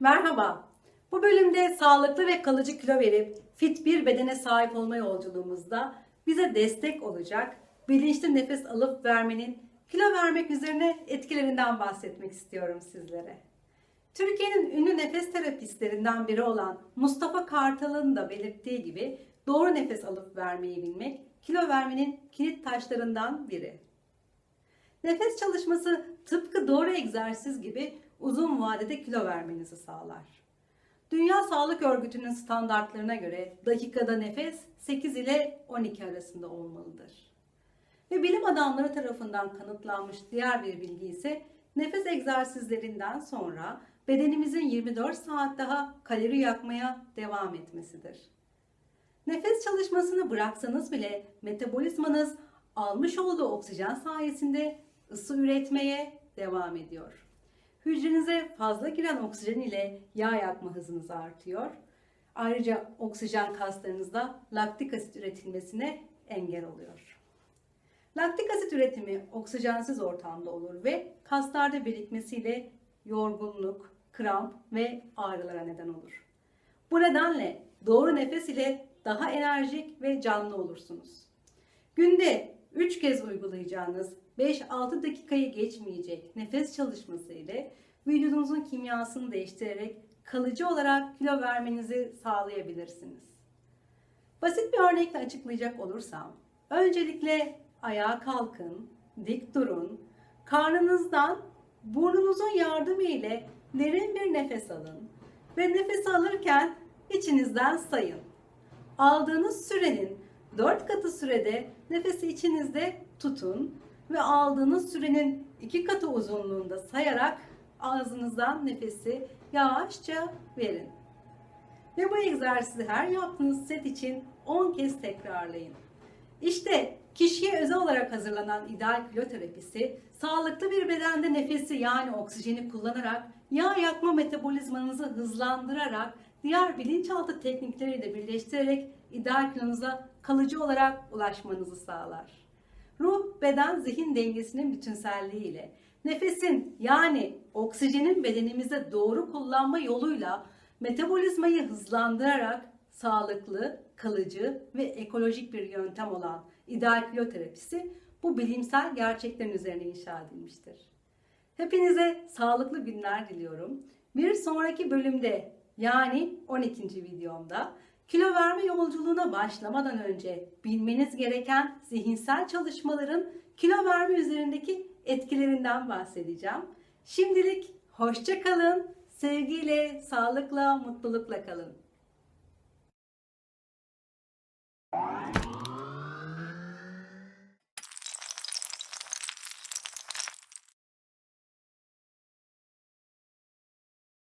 Merhaba. Bu bölümde sağlıklı ve kalıcı kilo verip fit bir bedene sahip olma yolculuğumuzda bize destek olacak bilinçli nefes alıp vermenin kilo vermek üzerine etkilerinden bahsetmek istiyorum sizlere. Türkiye'nin ünlü nefes terapistlerinden biri olan Mustafa Kartal'ın da belirttiği gibi doğru nefes alıp vermeyi bilmek kilo vermenin kilit taşlarından biri. Nefes çalışması tıpkı doğru egzersiz gibi uzun vadede kilo vermenizi sağlar. Dünya Sağlık Örgütü'nün standartlarına göre dakikada nefes 8 ile 12 arasında olmalıdır. Ve bilim adamları tarafından kanıtlanmış diğer bir bilgi ise nefes egzersizlerinden sonra bedenimizin 24 saat daha kalori yakmaya devam etmesidir. Nefes çalışmasını bıraksanız bile metabolizmanız almış olduğu oksijen sayesinde ısı üretmeye devam ediyor. Hücrenize fazla giren oksijen ile yağ yakma hızınız artıyor. Ayrıca oksijen kaslarınızda laktik asit üretilmesine engel oluyor. Laktik asit üretimi oksijensiz ortamda olur ve kaslarda birikmesiyle yorgunluk, kramp ve ağrılara neden olur. Bu nedenle doğru nefes ile daha enerjik ve canlı olursunuz. Günde 3 kez uygulayacağınız 5-6 dakikayı geçmeyecek nefes çalışması ile vücudunuzun kimyasını değiştirerek kalıcı olarak kilo vermenizi sağlayabilirsiniz. Basit bir örnekle açıklayacak olursam, öncelikle ayağa kalkın, dik durun, karnınızdan burnunuzun yardımı ile derin bir nefes alın ve nefes alırken içinizden sayın. Aldığınız sürenin 4 katı sürede nefesi içinizde tutun ve aldığınız sürenin 2 katı uzunluğunda sayarak ağzınızdan nefesi yavaşça verin. Ve bu egzersizi her yaptığınız set için 10 kez tekrarlayın. İşte kişiye özel olarak hazırlanan ideal kilo terapisi, sağlıklı bir bedende nefesi yani oksijeni kullanarak yağ yakma metabolizmanızı hızlandırarak diğer bilinçaltı teknikleriyle birleştirerek ideal kilonuza kalıcı olarak ulaşmanızı sağlar. Ruh, beden, zihin dengesinin bütünselliği ile nefesin yani oksijenin bedenimize doğru kullanma yoluyla metabolizmayı hızlandırarak sağlıklı, kalıcı ve ekolojik bir yöntem olan ideal kilo terapisi bu bilimsel gerçeklerin üzerine inşa edilmiştir. Hepinize sağlıklı günler diliyorum. Bir sonraki bölümde yani 12. videomda kilo verme yolculuğuna başlamadan önce bilmeniz gereken zihinsel çalışmaların kilo verme üzerindeki etkilerinden bahsedeceğim. Şimdilik hoşça kalın, sevgiyle, sağlıkla, mutlulukla kalın.